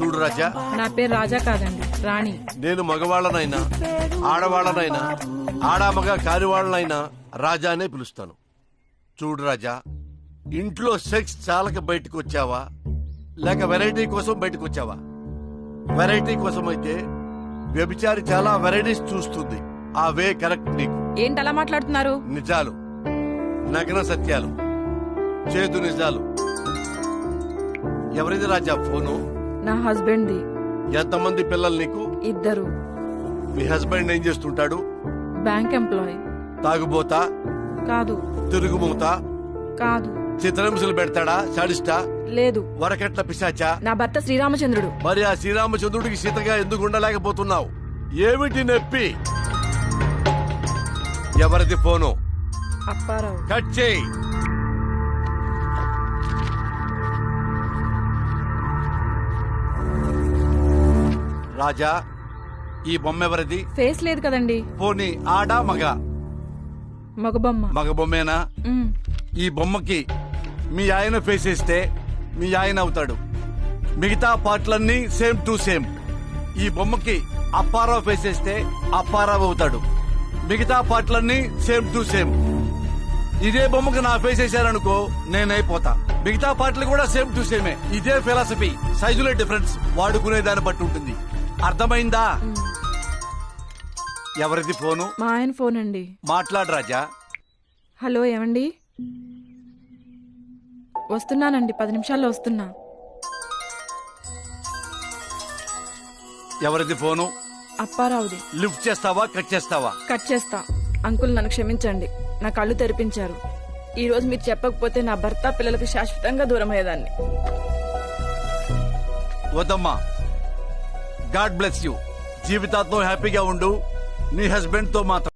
చూడు రాజా. నా పేరు రాజా కాదండి రాణి. నేను మగవాళ్ళనైనా ఆడవాళ్ళనైనా ఆడామగ కానివాళ్ళనైనా రాజానే పిలుస్తాను. చూడు రాజా ఇంట్లో సెక్స్ చాలక బయటకు వచ్చావా? లేక వెరైటీ కోసం బయటకు వచ్చావా? వెరైటీ కోసం అయితే వ్యభిచారి చాలా వెరైటీస్ చూస్తుంది. ఆ వే కరెక్ట్ నీకు. ఏంటి అలా మాట్లాడుతున్నారు? నిజాలు. నగ్న సత్యాలు. చేదు నిజాలు. ఎవరిది రాజా ఫోను? నా హస్బెండ్ ది ఎంతమంది పిల్లలు నీకు? ఇద్దరు. మీ హస్బెండ్ ఏం చేస్తుంటాడు? Bank employee. తాగుబోతా? కాదు. తిరుగుమూత కాదు. చిత్రహింసలు పెడతాడా? శాడిస్టా? లేదు. వరకట్ల పిశాచా? నా భర్త శ్రీరామచంద్రుడు. మరి ఆ శ్రీరామచంద్రుడికి సీతగా ఎందుకు ఉండలేకపోతున్నావు? ఏమిటి నొప్పి? ఎవరిది ఫోను? అప్పారావు. కట్ చేయి. రాజా ఈ బొమ్మ ఎవరిది ఫేస్ లేదు కదండి. పోనీ ఆడా మగ? మగబొమ్మ మగ బొమ్మేనా? ఈ బొమ్మకి మీ ఆయన ఫేస్ వేస్తే మీ ఆయన అవుతాడు. మిగతా పార్ట్లన్నీ సేమ్ టు సేమ్. ఈ బొమ్మకి అప్పారావు ఫేస్ వేస్తే అప్పారావు అవుతాడు. మిగతా పార్ట్లన్నీ సేమ్ టు సేమ్. ఇదే బొమ్మకి నా ఫేస్ వేసారనుకో నేనైపోతా. మిగతా పార్ట్లు కూడా సేమ్ టు సేమే. ఇదే ఫిలాసఫీ. సైజులే డిఫరెన్స్. వాడుకునే దాన్ని బట్టి ఉంటుంది. అర్థమైందా? ఎవరిది ఫోను? మా ఆయన ఫోన్ అండి మాట్లాడు రాజా. హలో ఏమండి? వస్తున్నానండి పది నిమిషాల్లో వస్తున్నా. ఎవరిది ఫోను? అప్పారావుది. లిఫ్ట్ చేస్తావా కట్ చేస్తావా? కట్ చేస్తా. అంకుల్ నన్ను క్షమించండి. నా కళ్ళు తెరిపించారు. ఈ రోజు మీరు చెప్పకపోతే నా భర్త పిల్లలకు శాశ్వతంగా దూరం అయ్యేదాన్ని వద్దమ్మా. God bless you. జీవితాంతం హ్యాపీగా ఉండు. నీ హస్బెండ్తో మాత్రం.